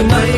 ఏమైనా